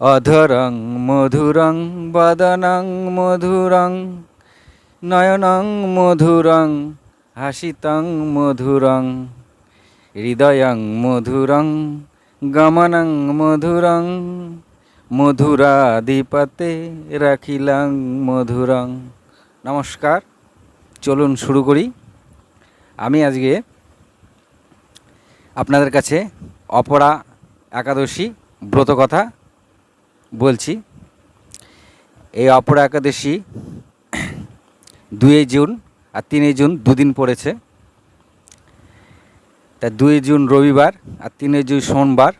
অধরং মধুরং বদনং মধুরং নয়নং মধুরং হাসিতং মধুরং হৃদয়ং মধুরং গমনং মধুরং মধুরাধিপতে রাখিলাং মধুরং। নমস্কার, চলুন শুরু করি। আমি আজকে আপনাদের কাছে অপরা একাদশী ব্রত কথা বলছি, এই অপরা একাদশী দুই জুন আর তিনই জুন দুদিন পড়েছে। তা দুই জুন রবিবার আর তিনই জুন সোমবার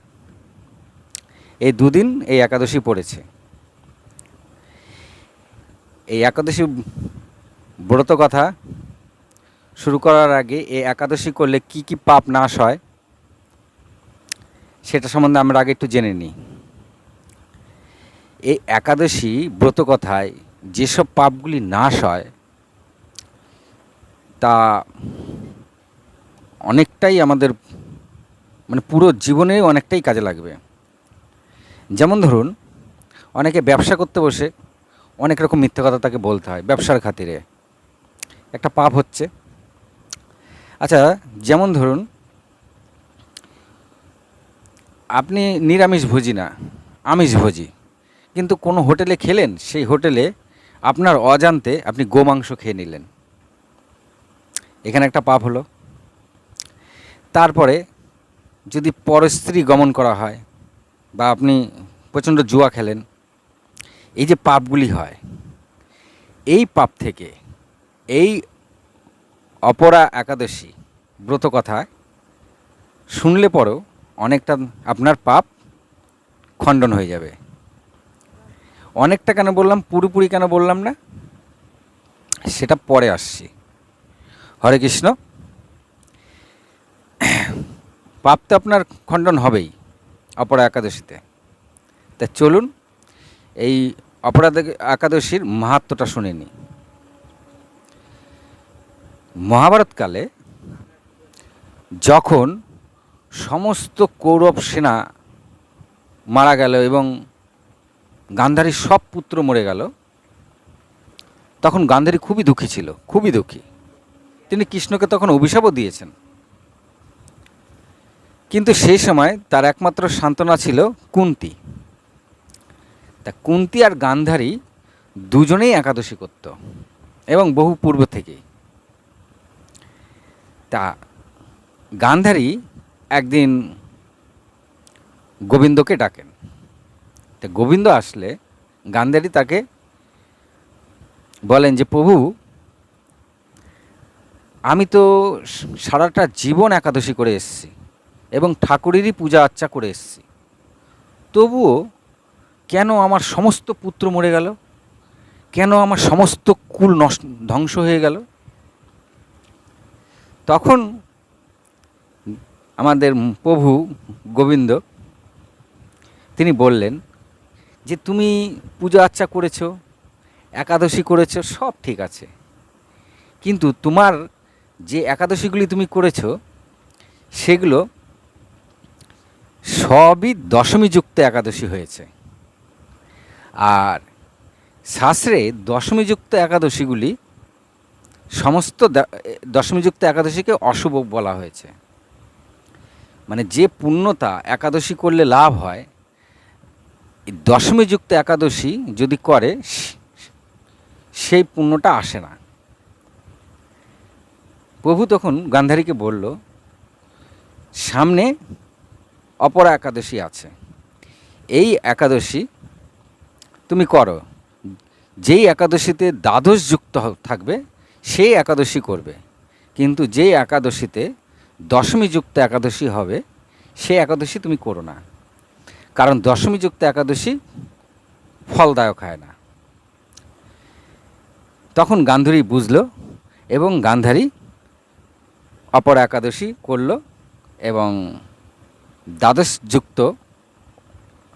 এই দুদিন এই একাদশী পড়েছে। এই একাদশী ব্রত কথা শুরু করার আগে এই একাদশী করলে কি কি পাপ নাশ হয়, সেটা সম্বন্ধে আমরা আগে একটু জেনে নিই। এই একাদশী ব্রত কথায় যেসব পাপগুলি নাশ হয়, তা অনেকটাই আমাদের মানে পুরো জীবনে অনেকটাই কাজে লাগবে। যেমন ধরুন, অনেকে ব্যবসা করতে বসে অনেক রকম মিথ্যে কথা তাকে বলতে হয় ব্যবসার খাতিরে। একটা পাপ হচ্ছে। আচ্ছা যেমন ধরুন, আপনি নিরামিষ ভোজি না আমিষ ভোজি কিন্তু কোনো হোটেলে খেলেন, সেই হোটেলে আপনার অজান্তে আপনি গোমাংস খেয়ে নিলেন। এখানে একটা পাপ হলো। তারপরে যদি পরস্ত্রী গমন করা হয় বা আপনি প্রচণ্ড জুয়া খেলেন, এই যে পাপগুলি হয়, এই পাপ থেকে এই অপরা একাদশী ব্রত কথা শুনলে পরেও অনেকটা আপনার পাপ খণ্ডন হয়ে যাবে। অনেকটা কেন বললাম? পুরোপুরি কেন বললাম না? সেটা পরে আসছি। হরে কৃষ্ণ। পাপ তো আপনার খণ্ডন হবেই অপরা একাদশীতে। তা চলুন, এই অপরাধ একাদশীর মাহাত্মটা শুনে নিই। মহাভারতকালে যখন সমস্ত কৌরব সেনা মারা গেল এবং গান্ধারীর সব পুত্র মরে গেল। তখন গান্ধারী খুবই দুঃখী ছিল, খুবই দুঃখী। তিনি কৃষ্ণকে তখন অভিশাপও দিয়েছেন। কিন্তু সেই সময় তার একমাত্র সান্ত্বনা ছিল কুন্তি। তা কুন্তি আর গান্ধারী দুজনেই একাদশী করত এবং বহু পূর্ব থেকেই তা গান্ধারী একদিন গোবিন্দকে ডাকেন। তা গোবিন্দ আসলে গান্ধারী তাকে বলেন যে, প্রভু, আমি তো সারাটা জীবন একাদশী করে এসেছি এবং ঠাকুরেরই পূজা আর্চা করে এসেছি। তবুও কেন আমার সমস্ত পুত্র মরে গেল? কেন আমার সমস্ত কুল নষ্ট ধ্বংস হয়ে গেল? তখন আমাদের প্রভু গোবিন্দ তিনি বললেন যে তুমি পূজা আর্চা করেছ, একাদশী করেছ, সব ঠিক আছে। কিন্তু তোমার যে একাদশীগুলি তুমি করেছ, সেগুলো সবই দশমীযুক্ত একাদশী হয়েছে। আর শাস্ত্রে দশমীযুক্ত একাদশীগুলি সমস্ত দ- দশমীযুক্ত একাদশীকে অশুভ বলা হয়েছে। মানে যে পুণ্যতা একাদশী করলে লাভ হয় দশমীযুক্ত একাদশী যদি করে, সেই পুণ্যটা আসে না। প্রভু তখন গান্ধারীকে বলল, সামনে অপরা একাদশী আছে। এই একাদশী তুমি করো। যেই একাদশীতে দ্বাদশ যুক্ত থাকবে, সেই একাদশী করবে। কিন্তু যেই একাদশীতে দশমী যুক্ত একাদশী হবে, সেই একাদশী তুমি করো না। কারণ দশমী যুক্ত একাদশী ফলদায়ক হয় না। তখন গান্ধারী বুঝলো এবং গান্ধারী অপর একাদশী করল এবং দ্বাদশ যুক্ত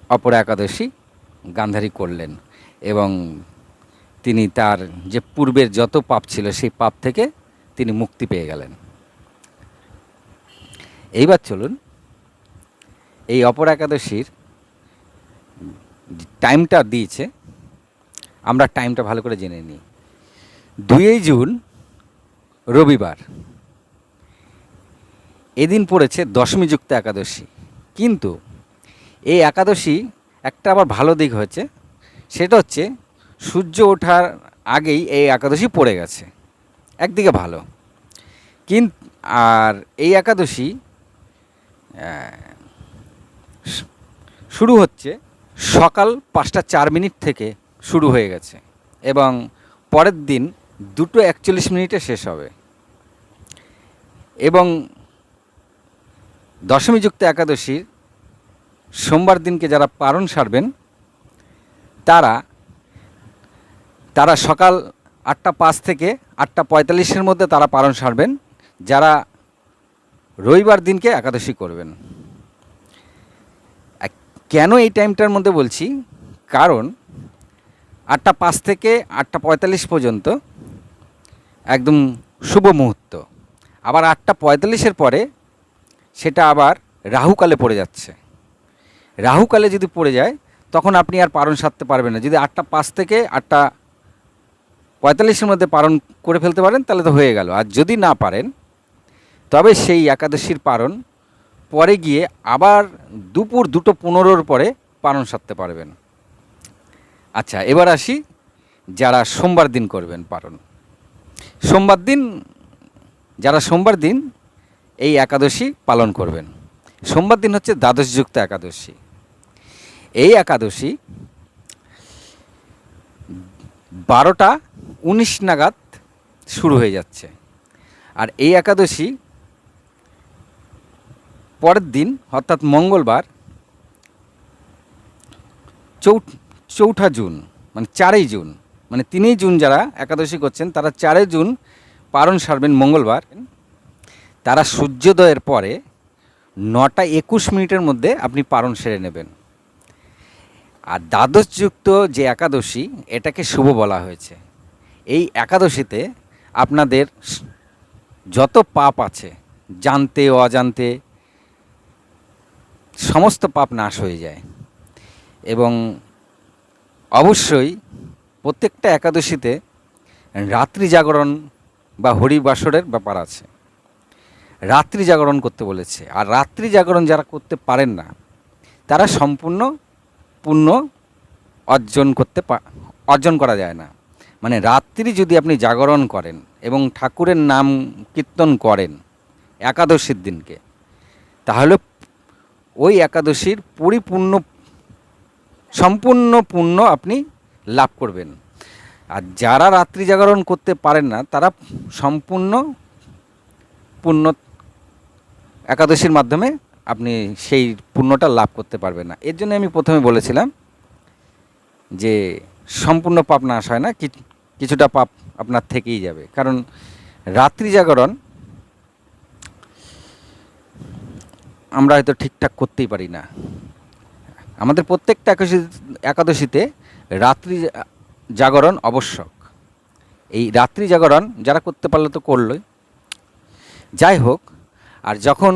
অপর একাদশী গান্ধারী করলেন এবং তিনি তার যে পূর্বের যত পাপ ছিল সেই পাপ থেকে তিনি মুক্তি পেয়ে গেলেন। এইবার চলুন, এই অপর একাদশীর টাইমটা দিয়েছে, আমরা টাইমটা ভালো করে জেনে নিই। দুই জুন, রবিবার। এদিন পড়েছে দশমীযুক্ত একাদশী। কিন্তু এই একাদশী একটা আবার ভালো দিক হয়েছে, সেটা হচ্ছে সূর্য ওঠার আগেই এই একাদশী পড়ে গেছে। একদিকে ভালো। কিন আর এই একাদশী শুরু হচ্ছে সকাল পাঁচটা চার মিনিট থেকে শুরু হয়ে গেছে এবং পরের দিন দুটো একচল্লিশ মিনিটে শেষ হবে। এবং দশমীযুক্ত একাদশীর সোমবার দিনকে যারা পালন সারবেন, তারা তারা সকাল আটটা পাঁচ থেকে আটটা পঁয়তাল্লিশের মধ্যে তারা পালন সারবেন, যারা রবিবার দিনকে একাদশী করবেন। কেন এই টাইমটার মধ্যে বলছি? কারণ আটটা পাঁচ থেকে আটটা পঁয়তাল্লিশ পর্যন্ত একদম শুভ মুহূর্ত। আবার আটটা পঁয়তাল্লিশের পরে সেটা আবার রাহুকালে পড়ে যাচ্ছে। রাহুকালে যদি পড়ে যায়, তখন আপনি আর পারণ সারতে পারবেন না। যদি আটটা পাঁচ থেকে আটটা পঁয়তাল্লিশের মধ্যে পারণ করে ফেলতে পারেন, তাহলে তো হয়ে গেল। আর যদি না পারেন, তবে সেই একাদশীর পালন পরে গিয়ে আবার দুপুর দুটো পনেরোর পরে পালন সারতে পারবেন। আচ্ছা এবার আসি যারা সোমবার দিন করবেন পালন। সোমবার দিন, যারা সোমবার দিন এই একাদশী পালন করবেন, সোমবার দিন হচ্ছে দ্বাদশযুক্ত একাদশী। এই একাদশী বারোটা উনিশ নাগাদ শুরু হয়ে যাচ্ছে। আর এই একাদশী পরের দিন, অর্থাৎ মঙ্গলবার চৌ চৌঠা জুন মানে চারই জুন মানে তিনই জুন যারা একাদশী করছেন, তারা চারই জুন পালন সারবেন মঙ্গলবার। তারা সূর্যোদয়ের পরে নটা একুশ মিনিটের মধ্যে আপনি পালন সেরে নেবেন। আর দ্বাদশযুক্ত যে একাদশী, এটাকে শুভ বলা হয়েছে। এই একাদশীতে আপনাদের যত পাপ আছে, জানতে, অজান্তে সমস্ত পাপ নাশ হয়ে যায়। এবং অবশ্যই প্রত্যেকটা একাদশীতে রাত্রি জাগরণ বা হরিবাসরের ব্যাপার আছে। রাত্রি জাগরণ করতে বলেছে। আর রাত্রি জাগরণ যারা করতে পারেন না, তারা সম্পূর্ণ পুণ্য অর্জন করতে অর্জন করা যায় না। মানে রাত্রি যদি আপনি জাগরণ করেন এবং ঠাকুরের নাম কীর্তন করেন একাদশীর দিনকে, তাহলে ওই একাদশীর পরিপূর্ণ সম্পূর্ণ পুণ্য আপনি লাভ করবেন। আর যারা রাত্রি জাগরণ করতে পারেন না, তারা সম্পূর্ণ, পূর্ণ একাদশীর মাধ্যমে আপনি সেই পুণ্যটা লাভ করতে পারবেন না। এর জন্য আমি প্রথমে বলেছিলাম যে সম্পূর্ণ পাপ না নাশ হয় না কিছুটা পাপ আপনার থেকেই যাবে। কারণ রাত্রি জাগরণ আমরা হয়তো ঠিকঠাক করতেই পারি না। আমাদের প্রত্যেকটা একাদশী, একাদশীতে রাত্রি জাগরণ আবশ্যক। এই রাত্রি জাগরণ যারা করতে পারলে তো করলই। যাই হোক, আর যখন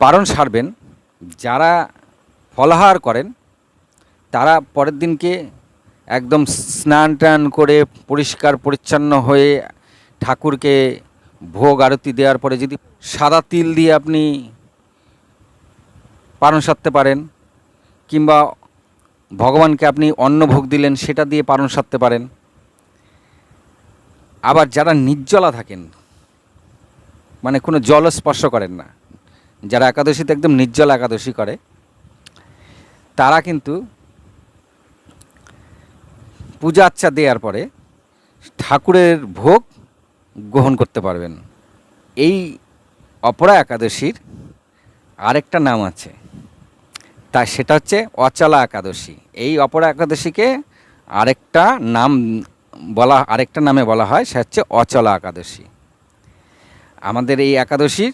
পারণ সারবেন, যারা ফলাহার করেন, তারা পরের দিনকে একদম স্নান টান করে পরিষ্কার পরিচ্ছন্ন হয়ে ঠাকুরকে ভোগ আরতি দেওয়ার পরে যদি সাদা তিল দিয়ে আপনি পালন সারতে পারেন, কিংবা ভগবানকে আপনি অন্ন ভোগ দিলেন, সেটা দিয়ে পালন সারতে পারেন। আবার যারা নির্জলা থাকেন মানে কোনো জল স্পর্শ করেন না, যারা একাদশীতে একদম নির্জল একাদশী করে, তারা কিন্তু পূজা আচ্চা দেওয়ার পরে ঠাকুরের ভোগ গ্রহণ করতে পারবেন। এই অপরা একাদশীর আরেকটা নাম আছে। তা সেটা হচ্ছে অচলা একাদশী। এই অপরা একাদশীকে আরেকটা নাম বলা, আরেকটা নামে বলা হয় সে হচ্ছে অচলা একাদশী। আমাদের এই একাদশীর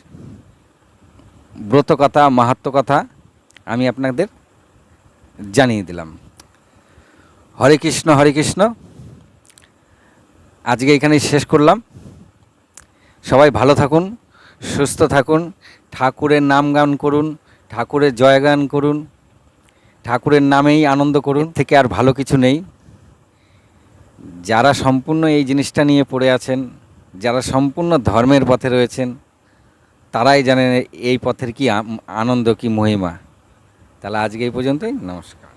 ব্রত কথা মাহাত্ম কথা আমি আপনাদের জানিয়ে দিলাম। হরে কৃষ্ণ হরে কৃষ্ণ। আজকে এখানেই শেষ করলাম। সবাই ভালো থাকুন, সুস্থ থাকুন, ঠাকুরের নাম গান করুন, ঠাকুরের জয়গান করুন, ঠাকুরের নামেই আনন্দ করুন। থেকে আর ভালো কিছু নেই। যারা সম্পূর্ণ এই জিনিসটা নিয়ে পড়ে আছেন, যারা সম্পূর্ণ ধর্মের পথে রয়েছেন, তারাই জানেন এই পথের কি আনন্দ, কি মহিমা। তাহলে আজকে এই পর্যন্তই, নমস্কার।